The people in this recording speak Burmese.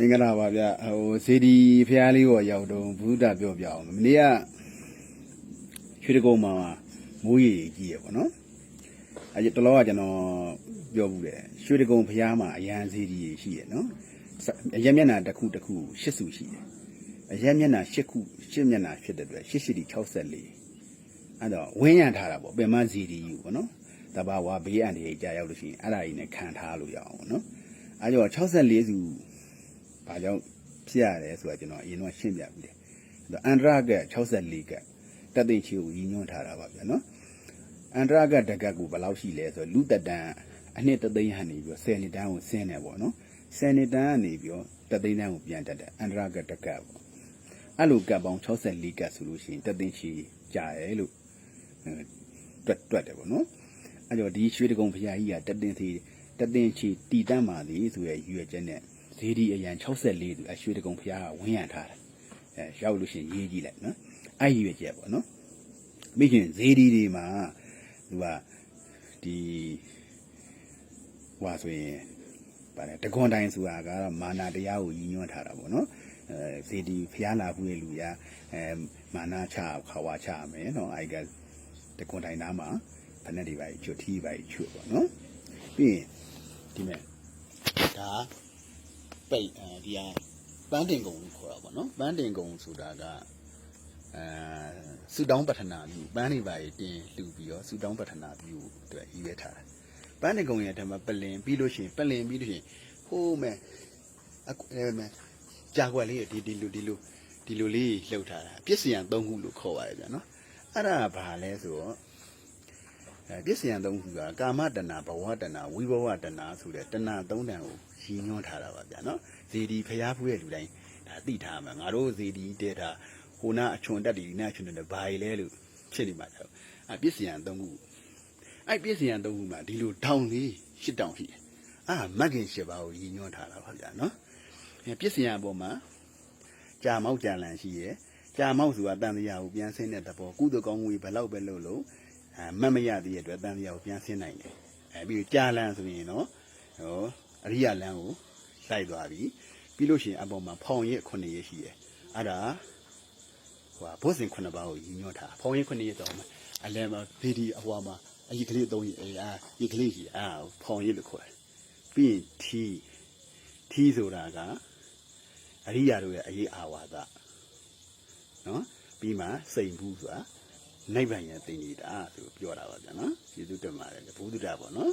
မင်္ဂလာပါဗျဟိုဇေဒီဖះလေးကိုရောက်တော့ဘုဒ္ဓပြောပြအောင်မနေ့ကရွှေတကုံမှာမိုးရီကြီးရပေါ့နော်အဲတလောကကျွန်တော်ပြောဘူးတယ်ရွှေတကုံဖះမှာအရန်ဇေဒီရှိရနော်အရက်မျက်နှာတစ်ခုတစ်ခု၈စုရှိတယ်အရက်မျက်နှာ၈ခု၈မျက်နှာဖြစ်တဲ့အတွက်၈၈ဒီ64အဲ့တော့ဝင်းရံထားတာပေါ့ပင်မဇီဒီယူပေါ့နော်တဘာဝဘေးအန္တရာယ်ကြာရောက်လို့ရှိရင်အဲ့ဒါကြီးနဲ့ခံထားလို့ရအောင်ပေါ့နော်အဲ့တော့64စု ဘာကြောင့်ဖြစ်ရတယ်ဆိုတာကျွန်တော်အရင်ကရှင်းပြပြီလေအဲ့တော့အန္တရာက64ကတက်သိချီကိုရည်ညွှန်းထားတာပါဗျာနော်အန္တရာကတကတ်ကိုဘယ်လောက်ရှိလဲဆိုတော့လူတက်တန်းအနှစ်တသိန်းဟန်နေပြီးတော့10နှစ်တန်းကိုဆင်းနေပေါ့နော်10နှစ်တန်းကနေပြီးတော့တသိန်းတန်းကိုပြန်တက်တယ်အန္တရာကတကတ်ပေါ့အဲ့လိုကတ်ပေါင်း64ကတ်ဆိုလို့ရှိရင်တက်သိန်းချီကြာရဲလို့တွက်တွက်တယ်ပေါ့နော်အဲ့တော့ဒီရွှေတကုံဖရာကြီးကတက်တင်စီတက်တင်ချီတီတန်းပါသည်ဆိုရရွယ်ချက်နဲ့ ဇေဒီအရန်64သူအရွှေတကုံဖျားကဝင်းရံထားတယ်အဲရောက်လို့ရှိရင်ရေးကြည့်လိုက်နော်အဲ့ရွယ်ချက်ပေါ့နော်မိခင်ဇေဒီဒီမှာသူကဒီဟွာဆိုရင်ဗါတယ်တကွန်တိုင်းဆိုတာကတော့မာနာတရားကိုရည်ညွှန်းထားတာပေါ့နော်အဲဇေဒီဖျားလာဘူးရဲ့လူရအဲမာနာချခါဝါချမယ်နော်အဲ့ကတကွန်တိုင်းနားမှာဖက်နဲ့တွေပါချွတ်ထီးပါချွတ်ပေါ့နော်ပြီးရင်ဒီမဲ့ဒါ ပိတ်အဲဒီဟာပန်းတင်ကုံလို့ခေါ်တာပေါ့နော်ပန်းတင်ကုံဆိုတာကအဲစူတောင်းပထနာပြုပန်းနေပါရင်တင်လှူပြီးတော့စူတောင်းပထနာပြုအတွက်ရည်ရထားတာပန်းတင်ကုံရဲ့အထက်မှာပလင်ပြီးလို့ရှိရင်ပလင်ပြီးလို့ရှိရင်ဟိုးမဲ့အခုအဲမဲ့ကြာခွက်လေးဒီဒီလိုဒီလိုဒီလိုလေးလှုပ်ထားတာပြစ်စယံ၃ခုလို့ခေါ်ပါတယ်ဗျာနော်အဲ့ဒါကဘာလဲဆိုတော့အဲ ပြစ်စယံ၃ခုကကာမတဏဘဝတဏဝိဘဝတဏဆိုတဲ့တဏ၃တန်ကိုရည်ညွှန်းထားတာပါဗျာနော်ဇေဒီဖျားဖူးရဲ့လူတိုင်းဒါသိထားမှာငါတို့ဇေဒီတဲတာဟိုနာအချွန်တက်ဒီနာအချွန်တက်ဘာကြီးလဲလို့ဖြစ်နေမှာတော့အပြစ်စယံ၃ခုအဲ့ပြစ်စယံ၃ခုမှာဒီလိုတောင်လေးရှစ်တောင်ရှိတယ်အာမတ်ခင်ရှစ်ပါးကိုရည်ညွှန်းထားတာပါဗျာနော်အဲပြစ်စယံအပေါ်မှာကြာမောက်ကြာလန်ရှိရဲ့ကြာမောက်ဆိုတာတန်တရားကိုပြန်ဆင်းတဲ့သဘောကုသကောင်းမှုဘယ်လောက်ပဲလုပ်လို့ အဲမတ်မရသေးတဲ့အတွက်တန်တရားကိုပြန်ဆင်းနိုင်တယ်အဲပြီးကြာလန်ဆိုရင်တော့ဟောအရိယလန်ကိုလိုက်သွားပြီပြီးလို့ရှိရင်အပေါ်မှာဖောင်ရက်9ရက်ရှိတယ်အဲ့ဒါဟိုဘုဇင်9ပါးကိုရည်ညွှန်းထားဖောင်ရက်9ရက်တော့အလဲမှာဗီဒီအဟွာမှာအကြီးကလေး3ရက်အဲအာဒီကလေးကြီးအာဖောင်ရက်လို့ခေါ်တယ်ပြီးရင်ထီထီဆိုတာကအရိယာတို့ရဲ့အရေးအာဝါဒနော်ပြီးမှစိန်ဘူးဆိုတာ နိဗ္ဗာန်ရဲ့တင်ကြီးတာဆိုပြောတာပါဗျာနော်ကျေးဇူးတင်ပါတယ်ဘုဒ္ဓတာပေါ့နော်